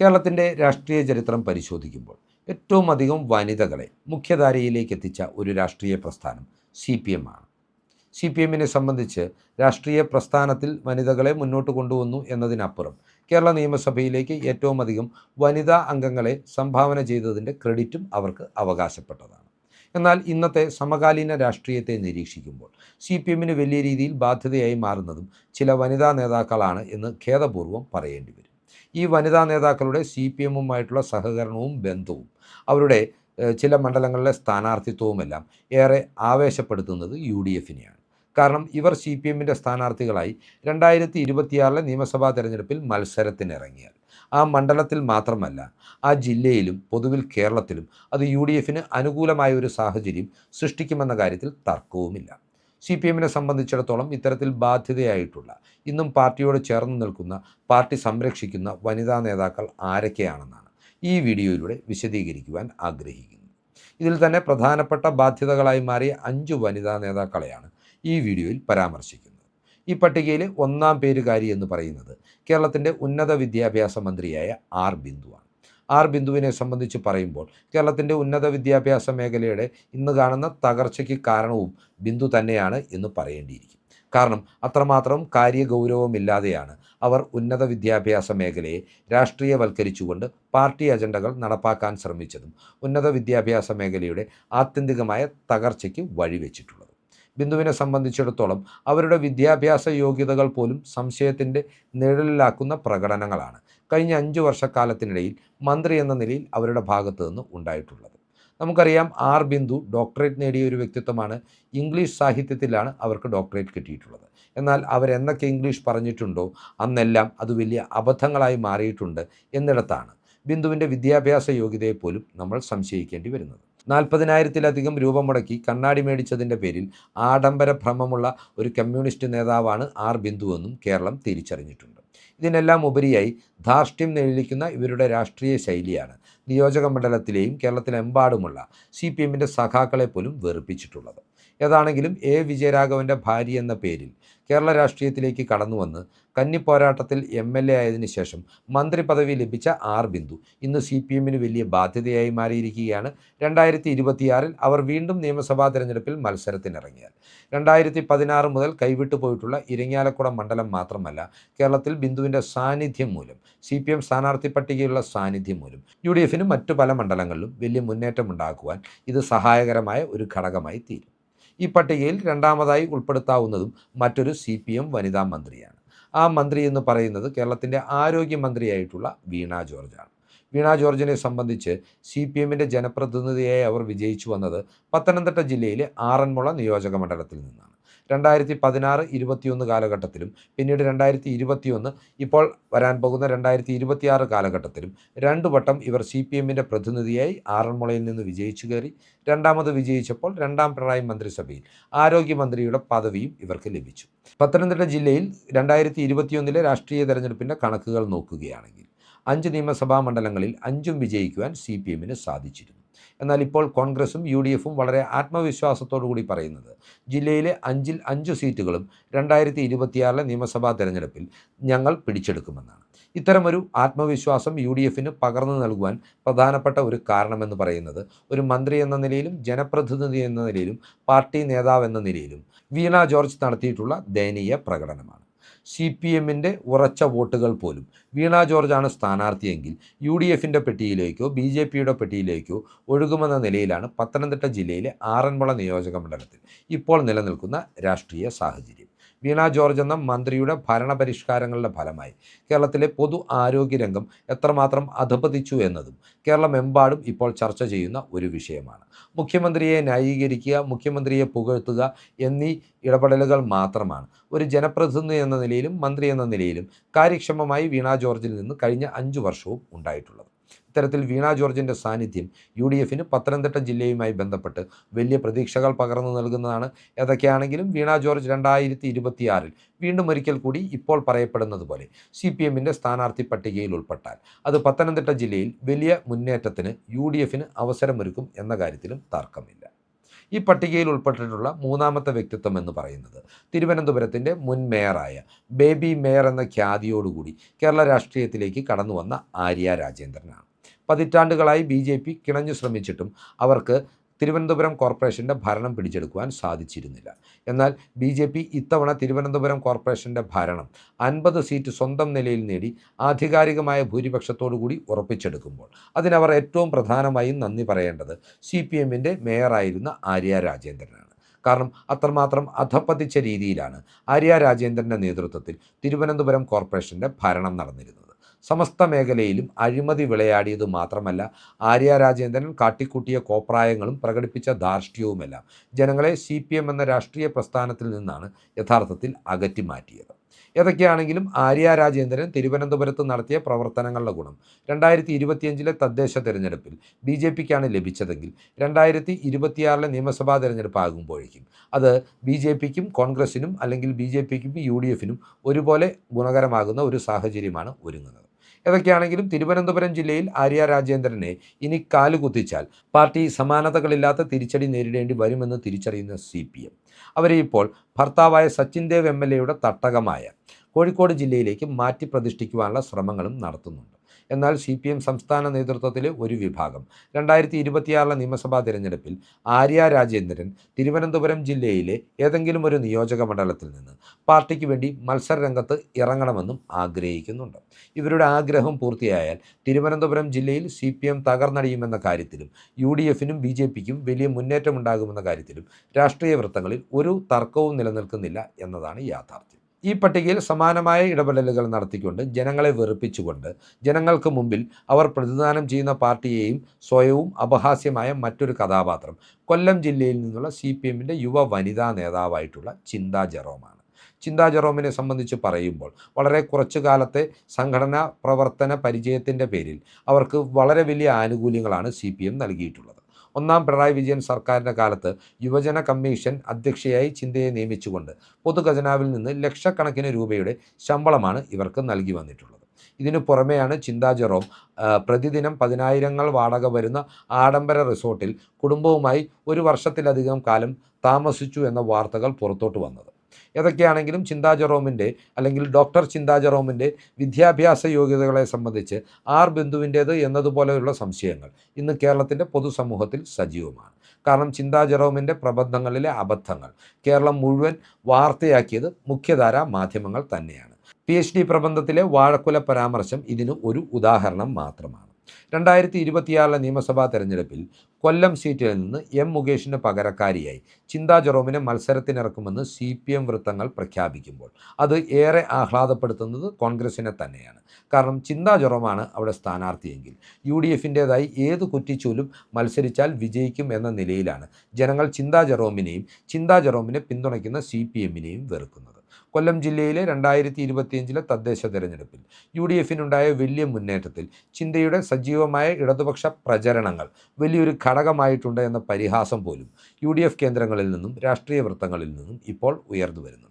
കേരളത്തിന്റെ രാഷ്ട്രീയ ചരിത്രം പരിശോധിക്കുമ്പോൾ ഏറ്റവും അധികം വനിതകളെ മുഖ്യധാരയിലേക്ക് എത്തിച്ച ഒരു രാഷ്ട്രീയ പ്രസ്ഥാനം സി പി എം ആണ്. സി പി എമ്മിനെ സംബന്ധിച്ച് രാഷ്ട്രീയ പ്രസ്ഥാനത്തിൽ വനിതകളെ മുന്നോട്ട് കൊണ്ടുവന്നു എന്നതിനപ്പുറം കേരള നിയമസഭയിലേക്ക് ഏറ്റവും അധികം വനിതാ അംഗങ്ങളെ സംഭാവന ചെയ്തതിന്റെ ക്രെഡിറ്റും അവർക്ക് അവകാശപ്പെട്ടതാണ്. എന്നാൽ ഇന്നത്തെ സമകാലീന രാഷ്ട്രീയത്തെ നിരീക്ഷിക്കുമ്പോൾ സി പി എമ്മിന് വലിയ രീതിയിൽ ബാധ്യതയായി മാറുന്നതും ചില വനിതാ നേതാക്കളാണ് എന്ന് ഖേദപൂർവം പറയേണ്ടി വരും. ഈ വനിതാ നേതാക്കളുടെ സി പി എമ്മുമായിട്ടുള്ള സഹകരണവും ബന്ധവും അവരുടെ ചില മണ്ഡലങ്ങളിലെ സ്ഥാനാർത്ഥിത്വവുമെല്ലാം ഏറെ ആവേശപ്പെടുത്തുന്നത് യു ഡി എഫിനെയാണ്. കാരണം ഇവർ സി പി എമ്മിന്റെ സ്ഥാനാർത്ഥികളായി രണ്ടായിരത്തി ഇരുപത്തിയാറിലെ നിയമസഭാ തെരഞ്ഞെടുപ്പിൽ മത്സരത്തിനിറങ്ങിയാൽ ആ മണ്ഡലത്തിൽ മാത്രമല്ല ആ ജില്ലയിലും പൊതുവിൽ കേരളത്തിലും അത് യു ഡി എഫിന് അനുകൂലമായ ഒരു സാഹചര്യം സൃഷ്ടിക്കുമെന്ന കാര്യത്തിൽ തർക്കവുമില്ല. സി പി എമ്മിനെ സംബന്ധിച്ചിടത്തോളം ഇത്തരത്തിൽ ബാധ്യതയായിട്ടുള്ള ഇന്നും പാർട്ടിയോട് ചേർന്ന് നിൽക്കുന്ന പാർട്ടി സംരക്ഷിക്കുന്ന വനിതാ നേതാക്കൾ ആരൊക്കെയാണെന്നാണ് ഈ വീഡിയോയിലൂടെ വിശദീകരിക്കുവാൻ ആഗ്രഹിക്കുന്നത് ഇതിൽ തന്നെ പ്രധാനപ്പെട്ട ബാധ്യതകളായി മാറിയ അഞ്ച് വനിതാ നേതാക്കളെയാണ് ഈ വീഡിയോയിൽ പരാമർശിക്കുന്നത്. ഈ പട്ടികയിൽ ഒന്നാം പേരുകാരി എന്ന് പറയുന്നത് കേരളത്തിന്റെ ഉന്നത വിദ്യാഭ്യാസ മന്ത്രിയായ ആർ ബിന്ദുവാണ്. ആർ ബിന്ദുവിനെ സംബന്ധിച്ച് പറയുമ്പോൾ കേരളത്തിന്റെ ഉന്നത വിദ്യാഭ്യാസ മേഖലയുടെ ഇന്ന് കാണുന്ന തകർച്ചയ്ക്ക് കാരണവും ബിന്ദു തന്നെയാണ് എന്ന് പറയേണ്ടിയിരിക്കും. കാരണം അത്രമാത്രം കാര്യഗൗരവമില്ലാതെയാണ് അവർ ഉന്നത വിദ്യാഭ്യാസ മേഖലയെ രാഷ്ട്രീയവൽക്കരിച്ചുകൊണ്ട് പാർട്ടി അജണ്ടകൾ നടപ്പാക്കാൻ ശ്രമിച്ചതും ഉന്നത വിദ്യാഭ്യാസ മേഖലയുടെ ആത്യന്തികമായ തകർച്ചയ്ക്ക് വഴിവെച്ചിട്ടുള്ളത്. ബിന്ദുവിനെ സംബന്ധിച്ചിടത്തോളം അവരുടെ വിദ്യാഭ്യാസ യോഗ്യതകൾ പോലും സംശയത്തിന്റെ നിഴലിലാക്കുന്ന പ്രകടനങ്ങളാണ്. കഴിഞ്ഞ അഞ്ച് വർഷക്കാലത്തിനിടയിൽ മന്ത്രി എന്ന നിലയിൽ അവരുടെ ഭാഗത്തു നിന്ന് ഉണ്ടായിട്ടുള്ളത്. നമുക്കറിയാം ആർ ബിന്ദു ഡോക്ടറേറ്റ് നേടിയ ഒരു വ്യക്തിത്വമാണ്. ഇംഗ്ലീഷ് സാഹിത്യത്തിലാണ് അവർക്ക് ഡോക്ടറേറ്റ് കിട്ടിയിട്ടുള്ളത്. എന്നാൽ അവരെന്നൊക്കെ ഇംഗ്ലീഷ് പറഞ്ഞിട്ടുണ്ടോ? അന്നെല്ലാം അത് വലിയ അബദ്ധങ്ങളായി മാറിയിട്ടുണ്ട് എന്നിടത്താണ്. ബിന്ദുവിന്റെ വിദ്യാഭ്യാസ യോഗ്യതയെ പോലും നമ്മൾ സംശയിക്കേണ്ടി വരുന്നത്. നാൽപ്പതിനായിരത്തിലധികം രൂപ മുടക്കി കണ്ണാടി മേടിച്ചതിന്റെ പേരിൽ ആഡംബര ഭ്രമമുള്ള ഒരു കമ്മ്യൂണിസ്റ്റ് നേതാവാണ് ആർ ബിന്ദുവെന്നും കേരളം തിരിച്ചറിഞ്ഞിട്ടുണ്ട്. ഇതിനെല്ലാം ഉപരിയായി ധാർഷ്ട്യം നിഴലിക്കുന്ന ഇവരുടെ രാഷ്ട്രീയ ശൈലിയാണ്. നിയോജക മണ്ഡലത്തിലെയും കേരളത്തിലെമ്പാടുമുള്ള സി പി എമ്മിന്റെ സഖാക്കളെ പോലും വെറുപ്പിച്ചിട്ടുള്ളത്. ഏതാണെങ്കിലും എ. വിജയരാഘവന്റെ ഭാര്യ എന്ന പേരിൽ കേരള രാഷ്ട്രീയത്തിലേക്ക് കടന്നു വന്ന് കന്നിപ്പോരാട്ടത്തിൽ എം. എൽ. എ. ആയതിനു ശേഷം മന്ത്രി പദവി ലഭിച്ച ആർ. ബിന്ദു ഇന്ന് സി. പി. എമ്മിന് വലിയ ബാധ്യതയായി മാറിയിരിക്കുകയാണ്. രണ്ടായിരത്തി ഇരുപത്തിയാറിൽ അവർ വീണ്ടും നിയമസഭാ തെരഞ്ഞെടുപ്പിൽ മത്സരത്തിനിറങ്ങിയാൽ. രണ്ടായിരത്തി പതിനാറ് മുതൽ കൈവിട്ടു പോയിട്ടുള്ള ഇരിങ്ങാലക്കുട മണ്ഡലം മാത്രമല്ല കേരളത്തിൽ ബിന്ദുവിന്റെ സാന്നിധ്യം മൂലം സി. പി. എം സ്ഥാനാർത്ഥി പട്ടികയിലുള്ള സാന്നിധ്യം മൂലം യു. ഡി. എഫിന് മറ്റു പല മണ്ഡലങ്ങളിലും വലിയ മുന്നേറ്റമുണ്ടാക്കുവാൻ ഇത് സഹായകരമായ ഒരു ഘടകമായി തീരും. ഈ പട്ടികയിൽ രണ്ടാമതായി ഉൾപ്പെടുത്താവുന്നതും മറ്റൊരു സി പി എം വനിതാ മന്ത്രിയാണ്. ആ മന്ത്രി എന്ന് പറയുന്നത് കേരളത്തിന്റെ ആരോഗ്യമന്ത്രിയായിട്ടുള്ള വീണ ജോർജാണ്. വീണ ജോർജിനെ സംബന്ധിച്ച് സി പി എമ്മിന്റെ ജനപ്രതിനിധിയായി അവർ വിജയിച്ചു വന്നത് പത്തനംതിട്ട ജില്ലയിലെ ആറന്മുള നിയോജക മണ്ഡലത്തിൽ നിന്നാണ്. രണ്ടായിരത്തി പതിനാറ് ഇരുപത്തിയൊന്ന് കാലഘട്ടത്തിലും പിന്നീട് രണ്ടായിരത്തി ഇരുപത്തിയൊന്ന് ഇപ്പോൾ വരാൻ പോകുന്ന രണ്ടായിരത്തി ഇരുപത്തിയാറ് കാലഘട്ടത്തിലും രണ്ടു വട്ടം ഇവർ സി പി എമ്മിന്റെ പ്രതിനിധിയായി ആറന്മുളയിൽ നിന്ന് വിജയിച്ചു കയറി രണ്ടാമത് വിജയിച്ചപ്പോൾ രണ്ടാം പിണറായി മന്ത്രിസഭയിൽ ആരോഗ്യമന്ത്രിയുടെ പദവിയും ഇവർക്ക് ലഭിച്ചു. പത്തനംതിട്ട ജില്ലയിൽ രണ്ടായിരത്തി ഇരുപത്തിയൊന്നിലെ രാഷ്ട്രീയ തെരഞ്ഞെടുപ്പിന്റെ കണക്കുകൾ നോക്കുകയാണെങ്കിൽ അഞ്ച് നിയമസഭാ മണ്ഡലങ്ങളിൽ അഞ്ചും വിജയിക്കുവാൻ സി പി എമ്മിന് സാധിച്ചിരുന്നു. എന്നാൽ ഇപ്പോൾ കോൺഗ്രസും യു ഡി എഫും വളരെ ആത്മവിശ്വാസത്തോടു കൂടി പറയുന്നത്. ജില്ലയിലെ അഞ്ചിൽ അഞ്ച് സീറ്റുകളും രണ്ടായിരത്തി ഇരുപത്തിയാറിലെ നിയമസഭാ തെരഞ്ഞെടുപ്പിൽ ഞങ്ങൾ പിടിച്ചെടുക്കുമെന്നാണ്. ഇത്തരമൊരു ആത്മവിശ്വാസം യു ഡി എഫിന് പകർന്നു നൽകുവാൻ പ്രധാനപ്പെട്ട ഒരു കാരണമെന്ന് പറയുന്നത് ഒരു മന്ത്രി എന്ന നിലയിലും ജനപ്രതിനിധി എന്ന നിലയിലും പാർട്ടി നേതാവ് എന്ന നിലയിലും വീണ ജോർജ് നടത്തിയിട്ടുള്ള ദയനീയ പ്രകടനമാണ്. സി പി എമ്മിന്റെ ഉറച്ച വോട്ടുകൾ പോലും. വീണ ജോർജാണ് സ്ഥാനാർത്ഥിയെങ്കിൽ യു ഡി എഫിന്റെ പെട്ടിയിലേക്കോ ബി ജെ പിയുടെ പെട്ടിയിലേക്കോ ഒഴുകുമെന്ന നിലയിലാണ് പത്തനംതിട്ട ജില്ലയിലെ ആറന്മുള നിയോജക മണ്ഡലത്തിൽ ഇപ്പോൾ നിലനിൽക്കുന്ന രാഷ്ട്രീയ സാഹചര്യം. വീണ ജോർജ് എന്ന മന്ത്രിയുടെ ഭരണപരിഷ്കാരങ്ങളുടെ ഫലമായി കേരളത്തിലെ പൊതു ആരോഗ്യരംഗം എത്രമാത്രം അധപതിച്ചു എന്നതും കേരളമെമ്പാടും ഇപ്പോൾ ചർച്ച ചെയ്യുന്ന ഒരു വിഷയമാണ്. മുഖ്യമന്ത്രിയെ ന്യായീകരിക്കുക മുഖ്യമന്ത്രിയെ പുകഴ്ത്തുക എന്നീ ഇടപെടലുകൾ മാത്രമാണ്. ഒരു ജനപ്രതിനിധി എന്ന നിലയിലും മന്ത്രി എന്ന നിലയിലും കാര്യക്ഷമമായി വീണ ജോർജിൽ നിന്ന് കഴിഞ്ഞ അഞ്ചു വർഷവും ഉണ്ടായിട്ടുള്ളത്. ഇത്തരത്തിൽ വീണ ജോർജിന്റെ സാന്നിധ്യം യു ഡി എഫിന് പത്തനംതിട്ട ജില്ലയുമായി ബന്ധപ്പെട്ട് വലിയ പ്രതീക്ഷകൾ പകർന്നു നൽകുന്നതാണ്. ഏതൊക്കെയാണെങ്കിലും വീണ ജോർജ് രണ്ടായിരത്തി ഇരുപത്തിയാറിൽ വീണ്ടും ഒരിക്കൽ കൂടി ഇപ്പോൾ പറയപ്പെടുന്നത് പോലെ സി പി എമ്മിന്റെ സ്ഥാനാർത്ഥി പട്ടികയിൽ ഉൾപ്പെട്ടാൽ. അത് പത്തനംതിട്ട ജില്ലയിൽ വലിയ മുന്നേറ്റത്തിന് യു ഡി എഫിന് അവസരമൊരുക്കും എന്ന കാര്യത്തിലും തർക്കമില്ല. ഈ പട്ടികയിൽ ഉൾപ്പെട്ടിട്ടുള്ള മൂന്നാമത്തെ വ്യക്തിത്വം എന്ന് പറയുന്നത് തിരുവനന്തപുരത്തിന്റെ മുൻ മേയറായ ബേബി മേയർ എന്ന ഖ്യാതിയോടുകൂടി കേരള രാഷ്ട്രീയത്തിലേക്ക് കടന്നു വന്ന ആര്യ രാജേന്ദ്രനാണ്. പതിറ്റാണ്ടുകളായി ബി ജെ പി കിണഞ്ഞു ശ്രമിച്ചിട്ടും അവർക്ക് തിരുവനന്തപുരം കോർപ്പറേഷന്റെ ഭരണം പിടിച്ചെടുക്കുവാൻ സാധിച്ചിരുന്നില്ല. എന്നാൽ ബി ജെ പി ഇത്തവണ തിരുവനന്തപുരം കോർപ്പറേഷന്റെ ഭരണം അൻപത് സീറ്റ് സ്വന്തം നിലയിൽ നേടി ആധികാരികമായ ഭൂരിപക്ഷത്തോടുകൂടി ഉറപ്പിച്ചെടുക്കുമ്പോൾ അതിനവർ ഏറ്റവും പ്രധാനമായും നന്ദി പറയേണ്ടത് സി പി എമ്മിന്റെ മേയറായിരുന്ന ആര്യ രാജേന്ദ്രനാണ്. കാരണം അത്രമാത്രം അധപ്പതിച്ച രീതിയിലാണ് ആര്യ രാജേന്ദ്രന്റെ നേതൃത്വത്തിൽ തിരുവനന്തപുരം കോർപ്പറേഷന്റെ ഭരണം നടന്നിരുന്നത്. സമസ്ത മേഖലയിലും അഴിമതി വിളയാടിയത് മാത്രമല്ല ആര്യ രാജേന്ദ്രൻ കാട്ടിക്കൂട്ടിയ കോപ്രായങ്ങളും പ്രകടിപ്പിച്ച ധാർഷ്ട്യവുമെല്ലാം. ജനങ്ങളെ സി പി എം എന്ന രാഷ്ട്രീയ പ്രസ്ഥാനത്തിൽ നിന്നാണ് യഥാർത്ഥത്തിൽ അകറ്റി മാറ്റിയത് ഏതൊക്കെയാണെങ്കിലും ആര്യ രാജേന്ദ്രൻ തിരുവനന്തപുരത്ത് നടത്തിയ പ്രവർത്തനങ്ങളുടെ ഗുണം. രണ്ടായിരത്തി ഇരുപത്തിയഞ്ചിലെ തദ്ദേശ തെരഞ്ഞെടുപ്പിൽ ബി ജെ പിക്കാണ് ലഭിച്ചതെങ്കിൽ രണ്ടായിരത്തി ഇരുപത്തിയാറിലെ നിയമസഭാ തെരഞ്ഞെടുപ്പ് ആകുമ്പോഴേക്കും അത് ബി ജെ പിക്കും കോൺഗ്രസിനും അല്ലെങ്കിൽ ബി ജെ പിക്കും യു ഡി എഫിനും ഒരുപോലെ ഗുണകരമാകുന്ന ഒരു സാഹചര്യമാണ് ഒരുങ്ങുന്നത്. ഏതൊക്കെയാണെങ്കിലും തിരുവനന്തപുരം ജില്ലയിൽ ആര്യ രാജേന്ദ്രനെ ഇനി കാലുകുത്തിച്ചാൽ പാർട്ടി സമാനതകളില്ലാത്ത തിരിച്ചടി നേരിടേണ്ടി വരുമെന്ന് തിരിച്ചറിയുന്ന സി പി എം അവരെ ഇപ്പോൾ ഭർത്താവായ സച്ചിൻ ദേവ് എം എൽ എയുടെ തട്ടകമായ കോഴിക്കോട് ജില്ലയിലേക്ക് മാറ്റി പ്രതിഷ്ഠിക്കുവാനുള്ള ശ്രമങ്ങളും നടത്തുന്നുണ്ട്. എന്നാൽ സി പി എം സംസ്ഥാന നേതൃത്വത്തിലെ ഒരു വിഭാഗം. രണ്ടായിരത്തി ഇരുപത്തിയാറിലെ നിയമസഭാ തിരഞ്ഞെടുപ്പിൽ ആര്യ രാജേന്ദ്രൻ തിരുവനന്തപുരം ജില്ലയിലെ ഏതെങ്കിലും ഒരു നിയോജക മണ്ഡലത്തിൽ നിന്ന് പാർട്ടിക്ക് വേണ്ടി മത്സരരംഗത്ത് ഇറങ്ങണമെന്നും ആഗ്രഹിക്കുന്നുണ്ട്. ഇവരുടെ ആഗ്രഹം പൂർത്തിയായാൽ തിരുവനന്തപുരം ജില്ലയിൽ സി പി എം തകർന്നടിയുമെന്ന കാര്യത്തിലും യു ഡി എഫിനും ബി ജെ പിക്കും വലിയ മുന്നേറ്റമുണ്ടാകുമെന്ന കാര്യത്തിലും രാഷ്ട്രീയ വൃത്തങ്ങളിൽ ഒരു തർക്കവും നിലനിൽക്കുന്നില്ല എന്നതാണ് യാഥാർത്ഥ്യം. ഈ പട്ടികയിൽ സമാനമായ ഇടപെടലുകൾ നടത്തിക്കൊണ്ട് ജനങ്ങളെ വെറുപ്പിച്ചുകൊണ്ട് ജനങ്ങൾക്ക് മുമ്പിൽ അവർ പ്രതിദാനം ചെയ്യുന്ന പാർട്ടിയെയും സ്വയവും അപഹാസ്യമായ മറ്റൊരു കഥാപാത്രം കൊല്ലം ജില്ലയിൽ നിന്നുള്ള സി പി എമ്മിന്റെ യുവ വനിതാ നേതാവായിട്ടുള്ള ചിന്താ ജെറോമാണ്. ചിന്താ ജെറോമിനെ സംബന്ധിച്ച് പറയുമ്പോൾ വളരെ കുറച്ചു കാലത്തെ സംഘടനാ പ്രവർത്തന പരിചയത്തിന്റെ പേരിൽ അവർക്ക് വളരെ വലിയ ആനുകൂല്യങ്ങളാണ് സി പി എം നൽകിയിട്ടുള്ളത്. ഒന്നാം പിണറായി വിജയൻ സർക്കാരിന്റെ കാലത്ത് യുവജന കമ്മീഷൻ അധ്യക്ഷയായി ചിന്തയെ നിയമിച്ചുകൊണ്ട് പൊതുഖജനാവിൽ നിന്ന് ലക്ഷക്കണക്കിന് രൂപയുടെ ശമ്പളമാണ് ഇവർക്ക് നൽകി വന്നിട്ടുള്ളത്. ഇതിനു പുറമെയാണ് ചിന്താ ജെറോം പ്രതിദിനം പതിനായിരങ്ങൾ വാടക വരുന്ന ആഡംബര റിസോർട്ടിൽ കുടുംബവുമായി ഒരു വർഷത്തിലധികം കാലം താമസിച്ചു എന്ന വാർത്തകൾ പുറത്തോട്ട് വന്നത്. ഏതൊക്കെയാണെങ്കിലും ചിന്താ ജെറോമിന്റെ അല്ലെങ്കിൽ ഡോക്ടർ ചിന്താ ജെറോമിന്റെ വിദ്യാഭ്യാസ യോഗ്യതകളെ സംബന്ധിച്ച് ആർ ബിന്ദുവിന്റേത് എന്നതുപോലെയുള്ള സംശയങ്ങൾ ഇന്ന് കേരളത്തിന്റെ പൊതുസമൂഹത്തിൽ സജീവമാണ്. കാരണം ചിന്താ ജെറോമിന്റെ പ്രബന്ധങ്ങളിലെ അബദ്ധങ്ങൾ കേരളം മുഴുവൻ വാർത്തയാക്കിയത് മുഖ്യധാര മാധ്യമങ്ങൾ തന്നെയാണ്. പി എച്ച് ഡി പ്രബന്ധത്തിലെ വാഴക്കുല പരാമർശം ഇതിന് ഒരു ഉദാഹരണം മാത്രമാണ്. രണ്ടായിരത്തി ഇരുപത്തിയാറിലെ നിയമസഭാ തെരഞ്ഞെടുപ്പിൽ കൊല്ലം സീറ്റിൽ നിന്ന് എം മുകേഷിന് പകരക്കാരിയായി. ചിന്താ ജെറോമിനെ മത്സരത്തിനിറക്കുമെന്ന് സി പി എം വൃത്തങ്ങൾ പ്രഖ്യാപിക്കുമ്പോൾ അത് ഏറെ ആഹ്ലാദപ്പെടുത്തുന്നത് കോൺഗ്രസിനെ തന്നെയാണ്. കാരണം ചിന്താ ജെറോമാണ് അവിടെ സ്ഥാനാർത്ഥിയെങ്കിൽ യു ഡി എഫിന്റേതായി ഏത് കുറ്റിച്ചൂലും മത്സരിച്ചാൽ വിജയിക്കും എന്ന നിലയിലാണ് ജനങ്ങൾ ചിന്താ ജെറോമിനെയും ചിന്താ ജെറോമിനെ പിന്തുണയ്ക്കുന്ന സി പി എമ്മിനെയും വെറുക്കുന്നത്. കൊല്ലം ജില്ലയിലെ രണ്ടായിരത്തി ഇരുപത്തിയഞ്ചിലെ തദ്ദേശ തെരഞ്ഞെടുപ്പിൽ. യു ഡി എഫിനുണ്ടായ വലിയ മുന്നേറ്റത്തിൽ ചിന്തയുടെ സജീവമായ ഇടതുപക്ഷ പ്രചരണങ്ങൾ വലിയൊരു ഘടകമായിട്ടുണ്ട് എന്ന പരിഹാസം പോലും യു കേന്ദ്രങ്ങളിൽ നിന്നും രാഷ്ട്രീയ വൃത്തങ്ങളിൽ നിന്നും ഇപ്പോൾ ഉയർന്നു വരുന്നുണ്ട്.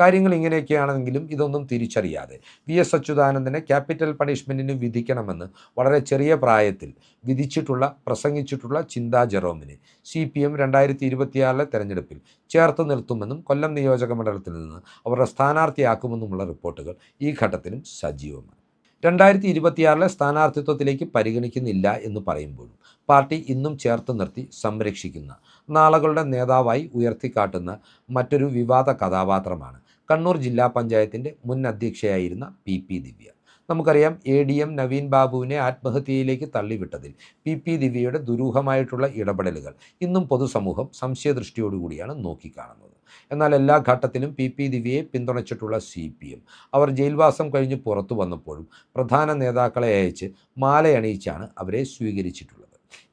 കാര്യങ്ങൾ ഇങ്ങനെയൊക്കെയാണെങ്കിലും ഇതൊന്നും തിരിച്ചറിയാതെ. വി എസ് അച്യുതാനന്ദനെ ക്യാപിറ്റൽ പണിഷ്മെന്റിന് വിധിക്കണമെന്ന് വളരെ ചെറിയ പ്രായത്തിൽ വിധിച്ചിട്ടുള്ള പ്രസംഗിച്ചിട്ടുള്ള ചിന്താ ജെറോമിന് സി പി എം രണ്ടായിരത്തി ഇരുപത്തിയാറിലെ തെരഞ്ഞെടുപ്പിൽ ചേർത്ത് നിർത്തുമെന്നും കൊല്ലം നിയോജക മണ്ഡലത്തിൽ നിന്ന് അവരുടെ സ്ഥാനാർത്ഥിയാക്കുമെന്നുമുള്ള റിപ്പോർട്ടുകൾ ഈ ഘട്ടത്തിലും സജീവമാണ്. രണ്ടായിരത്തി ഇരുപത്തിയാറിലെ സ്ഥാനാർത്ഥിത്വത്തിലേക്ക് പരിഗണിക്കുന്നില്ല എന്ന് പറയുമ്പോഴും പാർട്ടി ഇന്നും ചേർത്ത് നിർത്തി സംരക്ഷിക്കുന്ന നാളുകളുടെ നേതാവായി ഉയർത്തിക്കാട്ടുന്ന മറ്റൊരു വിവാദ കഥാപാത്രമാണ്. കണ്ണൂർ ജില്ലാ പഞ്ചായത്തിന്റെ മുൻ അധ്യക്ഷയായിരുന്ന പി പി ദിവ്യ. നമുക്കറിയാം എ ഡി എം നവീൻ ബാബുവിനെ ആത്മഹത്യയിലേക്ക് തള്ളിവിട്ടതിൽ പി പി ദിവ്യയുടെ ദുരൂഹമായിട്ടുള്ള ഇടപെടലുകൾ ഇന്നും പൊതുസമൂഹം സംശയദൃഷ്ടിയോടുകൂടിയാണ് നോക്കിക്കാണുന്നത്. എന്നാൽ എല്ലാ ഘട്ടത്തിലും പി പി ദിവ്യയെ പിന്തുണച്ചിട്ടുള്ള സി പി എം. അവർ ജയിൽവാസം കഴിഞ്ഞ് പുറത്തു വന്നപ്പോഴും പ്രധാന നേതാക്കളെ അയച്ച് മാലയണിയിച്ചാണ് അവരെ സ്വീകരിച്ചിട്ടുള്ളത്.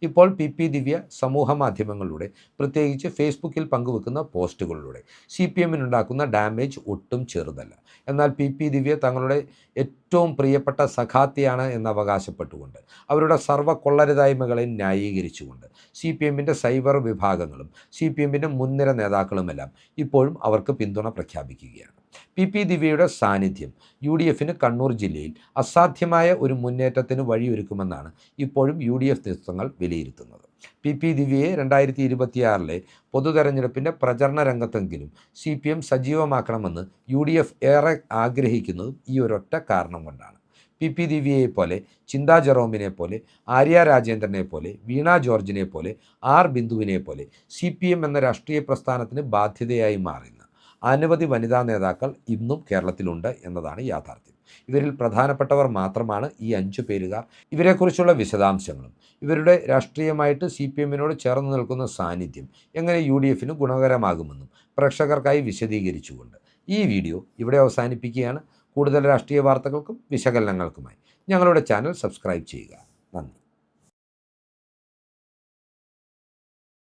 ഇപ്പോൾ പി പി ദിവ്യ സമൂഹ മാധ്യമങ്ങളിലൂടെ പ്രത്യേകിച്ച് ഫേസ്ബുക്കിൽ പങ്കുവെക്കുന്ന പോസ്റ്റുകളിലൂടെ സി പി എമ്മിനുണ്ടാക്കുന്ന ഡാമേജ് ഒട്ടും ചെറുതല്ല. എന്നാൽ പി പി ദിവ്യ തങ്ങളുടെ ഏറ്റവും പ്രിയപ്പെട്ട സഖാത്തിയാണ് എന്ന് അവകാശപ്പെട്ടുകൊണ്ട് അവരുടെ സർവ കൊള്ളരുതായ്മകളെ ന്യായീകരിച്ചുകൊണ്ട് സി പി എമ്മിന്റെ സൈബർ വിഭാഗങ്ങളും സി പി എമ്മിന്റെ മുൻനിര നേതാക്കളുമെല്ലാം ഇപ്പോഴും അവർക്ക് പിന്തുണ പ്രഖ്യാപിക്കുകയാണ്. പി. പി. ദിവ്യയുടെ സാന്നിധ്യം യു ഡി എഫിന് കണ്ണൂർ ജില്ലയിൽ അസാധ്യമായ ഒരു മുന്നേറ്റത്തിന് വഴിയൊരുക്കുമെന്നാണ് ഇപ്പോഴും യു ഡി എഫ് നേതൃത്വങ്ങൾ വിലയിരുത്തുന്നത്. പി പി ദിവ്യയെ രണ്ടായിരത്തി ഇരുപത്തിയാറിലെ പൊതുതെരഞ്ഞെടുപ്പിന്റെ പ്രചരണ രംഗത്തെങ്കിലും സി പി എം സജീവമാക്കണമെന്ന് യു ഡി എഫ് ഏറെ ആഗ്രഹിക്കുന്നതും ഈ ഒരൊറ്റ കാരണം കൊണ്ടാണ്. പി പി ദിവ്യയെ പോലെ ചിന്താ ജെറോമിനെ പോലെ ആര്യ രാജേന്ദ്രനെ പോലെ വീണ ജോർജിനെ പോലെ ആർ ബിന്ദുവിനെ പോലെ സി പി എം എന്ന രാഷ്ട്രീയ പ്രസ്ഥാനത്തിന് ബാധ്യതയായി മാറുന്ന അനവധി വനിതാ നേതാക്കൾ ഇന്നും കേരളത്തിലുണ്ട് എന്നതാണ് യാഥാർത്ഥ്യം. ഇവരിൽ പ്രധാനപ്പെട്ടവർ മാത്രമാണ് ഈ അഞ്ചു പേരുകാർ ഇവരെക്കുറിച്ചുള്ള വിശദാംശങ്ങളും ഇവരുടെ രാഷ്ട്രീയമായിട്ട് സി പി എമ്മിനോട് ചേർന്ന് നിൽക്കുന്ന സാന്നിധ്യം എങ്ങനെ യു ഡി എഫിന് ഗുണകരമാകുമെന്നും പ്രേക്ഷകർക്കായി വിശദീകരിച്ചുകൊണ്ട് ഈ വീഡിയോ ഇവിടെ അവസാനിപ്പിക്കുകയാണ്. കൂടുതൽ രാഷ്ട്രീയ വാർത്തകൾക്കും വിശകലനങ്ങൾക്കുമായി ഞങ്ങളുടെ ചാനൽ സബ്സ്ക്രൈബ് ചെയ്യുക. നന്ദി.